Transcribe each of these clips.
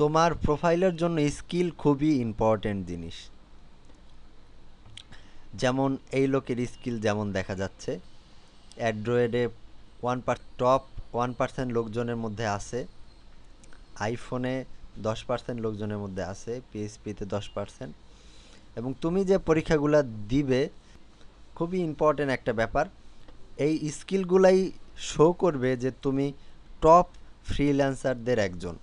তোমার প্রোফাইলের জন্য স্কিল খুবই ইম্পর্টেন্ট জিনিস। যেমন এই লোকের স্কিল যেমন দেখা যাচ্ছে অ্যান্ড্রয়েডে one per top one percent লোকজনের মধ্যে আছে আইফোনে দশ পার্সেন্ট লোকজনের মধ্যে আছে পিএসপিতে দশ পার্সেন্ট এবং তুমি যে পরীক্ষাগুলো দিবে, খুবই ইম্পর্টেন্ট একটা ব্যাপার। এই স্কিলগুলাই শো করবে যে তুমি টপ ফ্রিল্যান্সারদের একজন।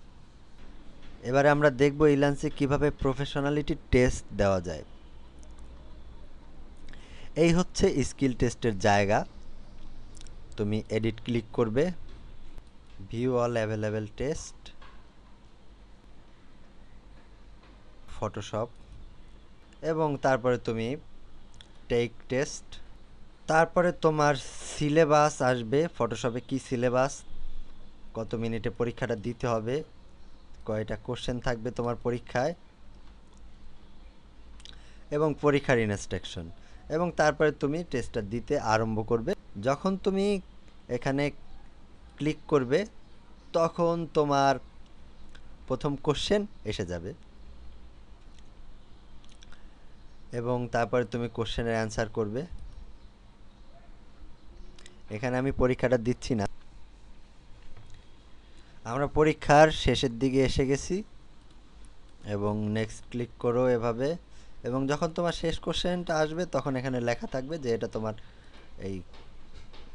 এবারে আমরা দেখব ইলান্সে কীভাবে প্রফেশনালিটি টেস্ট দেওয়া যায়। এই হচ্ছে স্কিল টেস্টের জায়গা। তুমি এডিট ক্লিক করবে। View all available test Photoshop এবং তারপরে তুমি টেক টেস্ট তারপরে তোমার সিলেবাস আসবে। ফটোশপে কি সিলেবাস কত মিনিটে পরীক্ষাটা দিতে হবে? কয়টা কোশ্চেন থাকবে তোমার পরীক্ষায়? এবং পরীক্ষার ইনস্ট্রাকশন এবং তারপরে তুমি টেস্টটা দিতে আরম্ভ করবে। যখন তুমি এখানে ক্লিক করবে, তখন তোমার প্রথম কোশ্চেন এসে যাবে। এবং তারপরে তুমি কোশ্চেনের অ্যান্সার করবে। এখানে আমি পরীক্ষাটা দিচ্ছি না। আমরা পরীক্ষার শেষের দিকে এসে গেছি এবং নেক্সট ক্লিক করো এভাবে এবং যখন তোমার শেষ কোশ্চেনটা আসবে তখন এখানে লেখা থাকবে যে এটা তোমার এই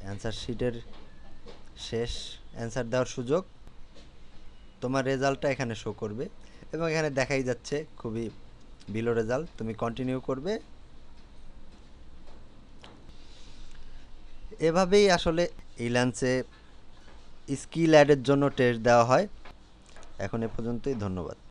অ্যান্সার শিটের শেষ অ্যান্সার দেওয়ার সুযোগ। তোমার রেজাল্টটা এখানে শো করবে এবং এখানে দেখাই যাচ্ছে খুবই বিলো রেজাল্ট তুমি কন্টিনিউ করবে। এভাবেই আসলে ইলান্সে স্কিল অ্যাডের জন্য টেস্ট দেওয়া হয়। এখন এ পর্যন্তই ধন্যবাদ।